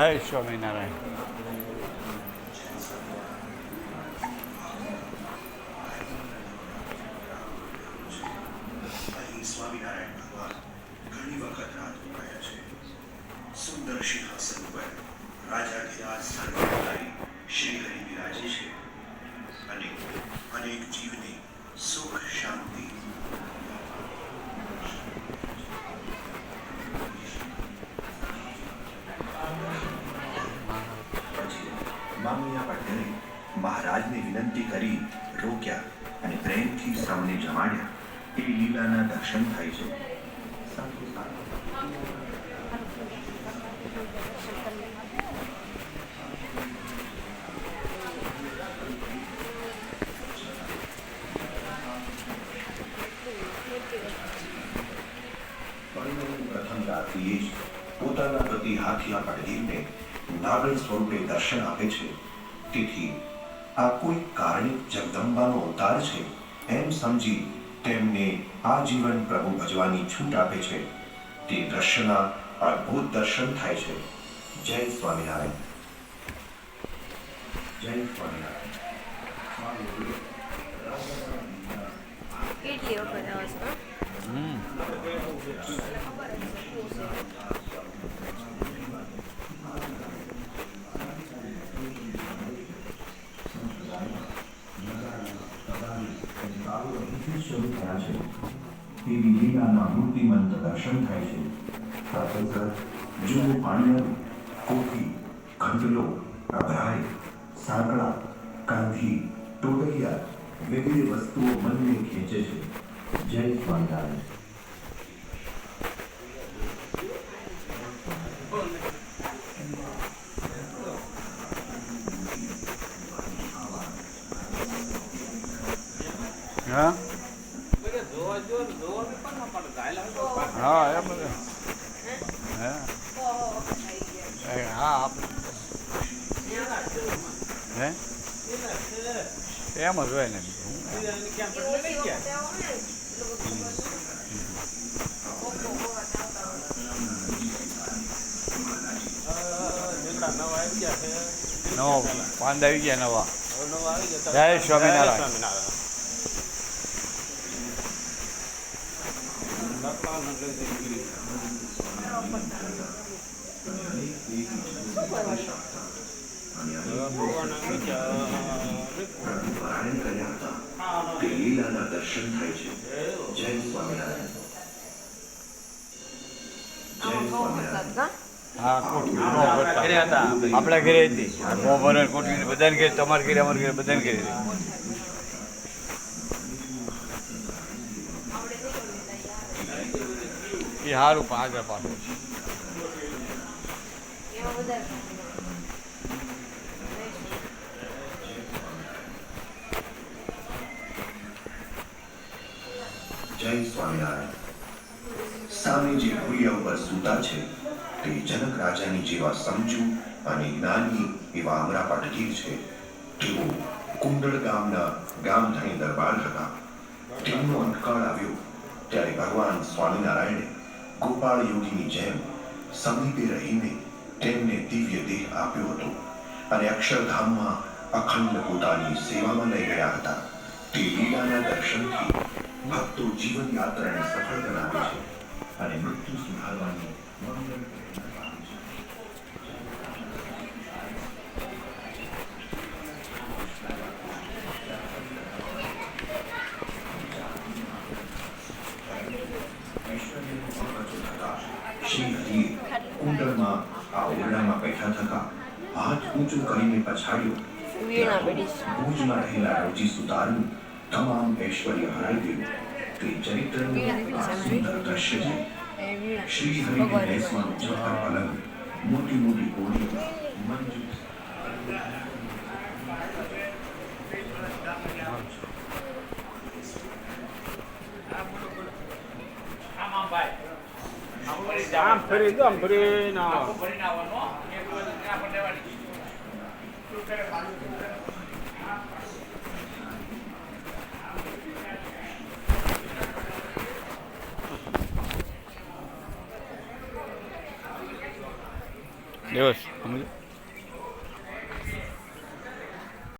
જય સ્વામિનારાયણ અહીં સ્વામિનારાયણ ભગવાન ઘણી વખત રાત રોકાયા છે સુંદર સિંહાસન ઉપર રાજાધિરાજ સર્વાધિકારી શ્રી હરિ બિરાજે છે અને અનેક જીવને સુખ શાંતિ મામિયા પટેલે મહારાજને વિનંતી કરી રોક્યા અને પ્રેમથી સૌને જમાડ્યા. એ લીલાના દર્શન થાય છે. પ્રથમ રાત્રિએ જ પોતાના પ્રતિ હાથિયા પડગીરને નાગણ સ્વરૂપે દર્શન આપે છે. તેથી આ કોઈ કારણિક જગદંબાનો અવતાર છે એમ સમજી તેમને આજીવન પ્રભુ ભજવાની છૂટ આપે છે. તે દ્રશ્યના અદ્ભુત દર્શન થાય છે. જય સ્વામિનારાયણ. જય સ્વામિનારાયણ સ્વામી બોલો. કેટલી વખત આવો છો હમ શરૂ થયા છે. એવી લીલાના મૂર્તિમંત દર્શન થાય છે. સાથે સાથ જુઓ પાણીયારું કોઠી ખંડલો અભરાય, સાંકળા, કાંધી ટોટલિયા વિવિધ વસ્તુઓ મનને ખેંચે છે. જય સ્વામિનારાયણ. હા? હા, એમ. હે? હા હે? એમ જ હોય ને. નવા, પાંદ આવી ગયા નવા. જય સ્વામિનારાયણ. પારાયણ કર્યા હતા તે હા કોઠી આપણા ઘરે હતી આ ગોબર બધાને ઘરે, તમારે ઘરે, અમારે ઘરે બધાને ઘરે એ સારું પણ આગળ જય સ્વામિનારાયણ. સામે જે ભૂરિયા ઉપર સૂતા છે, તે જનક રાજાની જેવા સમજુ અને જ્ઞાની એવા અમરા પાટગીર છે. તેઓ કુંડળ ગામના ગામધણી દરબાર હતા. તેમનો અંતકાળ આવ્યો, ત્યારે ભગવાન સ્વામિનારાયણે ગોપાળ યોગીની જેમ સમીપે રહીને તેમને દિવ્ય દેહ આપ્યો હતો અને અક્ષરધામમાં અખંડ પોતાની સેવામાં લઈ ગયા હતા. તે લીલાના દર્શનથી ભક્તો જીવન યાત્રાને સફળ બનાવે છે અને મૃત્યુ સુધારવાની મંગલ હાથ ઊંચું કરીને પછાડ્યો વીણા ભુજમાં રહેલા રોજી સુતારનું તમામ ઐશ્વર્ય હરાઈ ગયું તે ચરિત્રનું આ સુંદર દ્રશ્ય છે શ્રી હરિને બેસવાનું ચક્કર પલંગ મોટી મોટી કોળીઓ મંજુ આમ ફરી દો આમ ફરી ના દિવસ સમજો